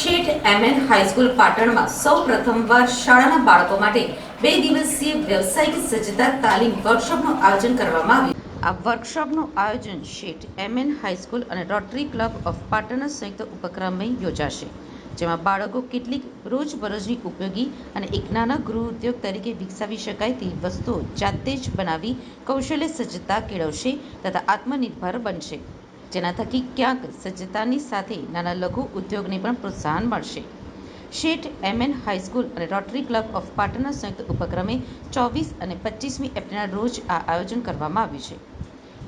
High school પાટણમાં સૌ પ્રથમવાર શાળાના બાળકો માટે બે દિવસીય વ્યવસાયિક સજ્જતા તાલીમ વર્કશોપનું આયોજન કરવામાં આવ્યું. આ વર્કશોપનું આયોજન Sheth M N high school અને રોટરી ક્લબ ઓફ પાટણના સંયુક્ત ઉપક્રમે યોજાશે, જેમાં બાળકો કેટલીક રોજબરોજની ઉપયોગી અને એક નાના ગૃહ ઉદ્યોગ તરીકે વિકસાવી શકાય તેવી વસ્તુઓ જાતે જ બનાવી કૌશલ્ય સજ્જતા કેળવશે તથા આત્મનિર્ભર બનશે. જેના થકી ક્યાંક સજ્જતાની સાથે નાના લઘુ ઉદ્યોગને પણ પ્રોત્સાહન મળશે. શેઠ એમએન હાઈસ્કૂલ અને રોટરી ક્લબ ઓફ પાટણના સંયુક્ત ઉપક્રમે ચોવીસ અને પચીસમી એપ્રિલના રોજ આ આયોજન કરવામાં આવ્યું છે.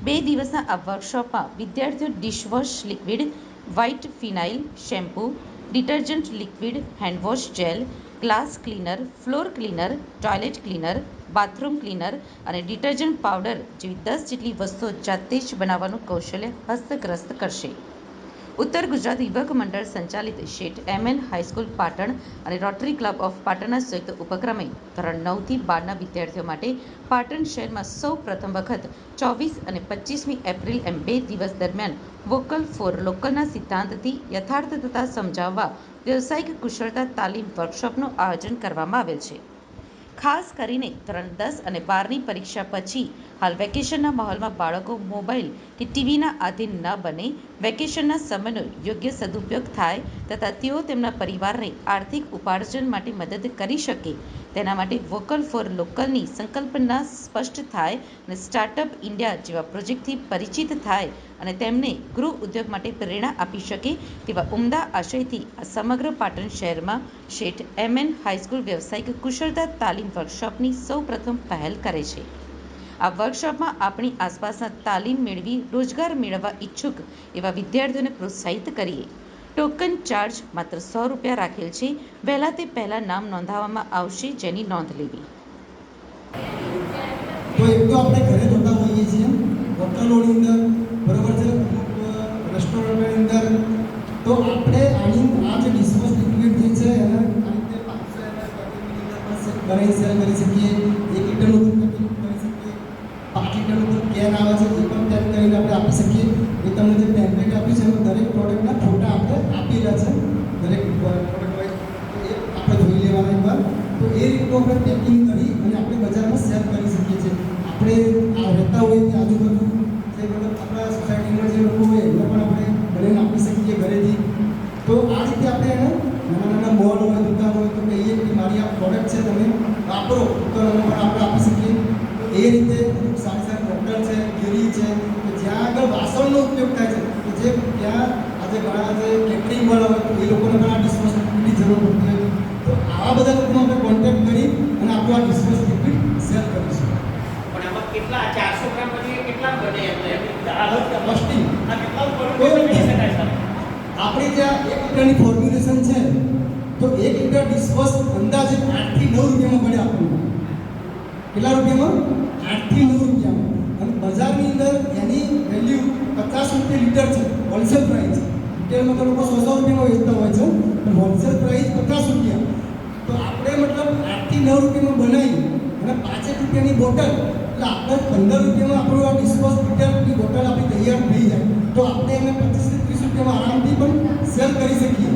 બે દિવસના આ વર્કશોપમાં વિદ્યાર્થીઓ dishwash liquid white phenyl shampoo detergent liquid handwash gel, glass cleaner, floor cleaner, toilet cleaner, bathroom cleaner અને ડિટર્જન્ટ પાવડર જેવી દસ જેટલી વસ્તુઓ જાતે જ બનાવવાનું કૌશલ્ય હસ્તગ્રસ્ત કરશે. ઉત્તર ગુજરાત યુવક મંડળ સંચાલિત શેઠ એમએન હાઈસ્કૂલ પાટણ અને રોટરી ક્લબ ઓફ પાટણના સંયુક્ત ઉપક્રમે ધોરણ નવથી બારના વિદ્યાર્થીઓ માટે પાટણ શહેરમાં સૌ પ્રથમ વખત ચોવીસ અને પચીસમી એપ્રિલ એમ બે દિવસ દરમિયાન વોકલ ફોર લોકલના સિદ્ધાંતથી યથાર્થતા સમજાવવા વ્યવસાયિક કુશળતા તાલીમ વર્કશોપનું આયોજન કરવામાં આવેલ છે. ખાસ કરીને ધોરણ દસ અને બારની પરીક્ષા પછી હાલ વેકેશનના માહોલમાં બાળકો મોબાઈલ કે ટીવીના આધીન ન બને. વેકેશનના સમયનો યોગ્ય સદુપયોગ થાય તથા તેઓ તેમના પરિવારને આર્થિક ઉપાર્જન માટે મદદ કરી શકે. તેના માટે વોકલ ફોર લોકલની સંકલ્પના સ્પષ્ટ થાય અને સ્ટાર્ટઅપ ઇન્ડિયા જેવા પ્રોજેક્ટથી પરિચિત થાય અને તેમને ગૃહ ઉદ્યોગ માટે પ્રેરણા આપી શકે તેવા ઉમદા આશયથી આ સમગ્ર પાટણ શહેરમાં શેઠ એમએન હાઈસ્કૂલ વ્યવસાયિક કુશળતા તાલીમ વર્કશોપની સૌ પ્રથમ પહેલ કરે છે. આ વર્કશોપમાં આપણી આસપાસના તાલીમ મેળવી રોજગાર મેળવવા ઈચ્છુક એવા વિદ્યાર્થીઓને પ્રોત્સાહિત કરીએ. ટોકન ચાર્જ માત્ર સો રૂપિયા રાખેલ છે. વહેલા તે પહેલાં નામ નોંધાવવામાં આવશે જેની નોંધ લેવી. તો એક તો આપણે ઘરે જોતા હોઈએ છીએ. હોટલોની અંદર, બરાબર છે? રેસ્ટોરન્ટની અંદર. તો આપણે આની આ જે ડિસ્પોઝ લિક્વિડ જે છે, એને કરી શકીએ. એક લીટરનું કરી શકીએ. પાંચ લીટરનું કેન આવે છે એ પણ પેક કરીને આપણે આપી શકીએ એ તમને જે ટેમ્પલેટ આપ્યું છે એમાં દરેક પ્રોડક્ટના ફોટા આપણે આપેલા છે દરેક પ્રોડક્ટ વાઇઝ એ આપણે જોઈ લેવાના એકવાર તો એ આપણે પેકિંગ કરી અને આપણે બજારમાં સેલ કરી શકીએ છીએ. આપણે રહેતા હોઈએ ત્યાં આજુબાજુ જે મતલબ આપણા સોસાયટીમાં જે લોકો હોય, એમને પણ આપણે બનાવીને આપી શકીએ ઘરેથી. તો આ રીતે આપણે એને નાના નાના મોલ હોય, દુકાન હોય, તો કહીએ કે મારી આ પ્રોડક્ટ છે તમે વાપરો, તો એને પણ આપણે આપી શકીએ. તો એ રીતે સારી સારી હોટલ છે ગીરી છે, કે જ્યાં આગળ વાસણનો ઉપયોગ થાય છે, કે જે ત્યાં આજે ઘણા જે કેટરિંગ વાળા એ લોકોને પણ આ જરૂર પડતી હોય. તો આવા બધા લોકોનો આપણે કોન્ટેક્ટ કરી અને આપણું આ ડિસ્પોઝ લિક્વિડ સેલ કરીશું. પણ આમાં કેટલા ચારસો ગ્રામ પછી કેટલા બને કેટલા બની આપણી જ્યાં એક લીટરની ફોર્મ્યુલેશન છે તો એક લીટર ડિસ્પોઝ અંદાજે આઠથી નવ રૂપિયામાં પડે આપણું. કેટલા રૂપિયામાં? આઠથી નવ રૂપિયામાં. અને બજારની અંદર એની વેલ્યુ પચાસ રૂપિયા લીટર છે હોલસેલ પ્રાઇસ રિટેલમાં તો લોકો સો સો રૂપિયામાં વેચતા હોય છે પણ હોલસેલ પ્રાઇસ પચાસ રૂપિયા તો આપણે મતલબ આઠથી નવ રૂપિયામાં બનાવી અને પાંચેક રૂપિયાની બોટલ. એટલે આપણે પંદર રૂપિયામાં આપણું આ ડિસ્પોઝ રૂપિયાની બોટલ આપણી તૈયાર થઈ જાય. તો આપણે એને પચીસથી ત્રીસ રૂપિયામાં આરામથી પણ સેલ કરી શકીએ.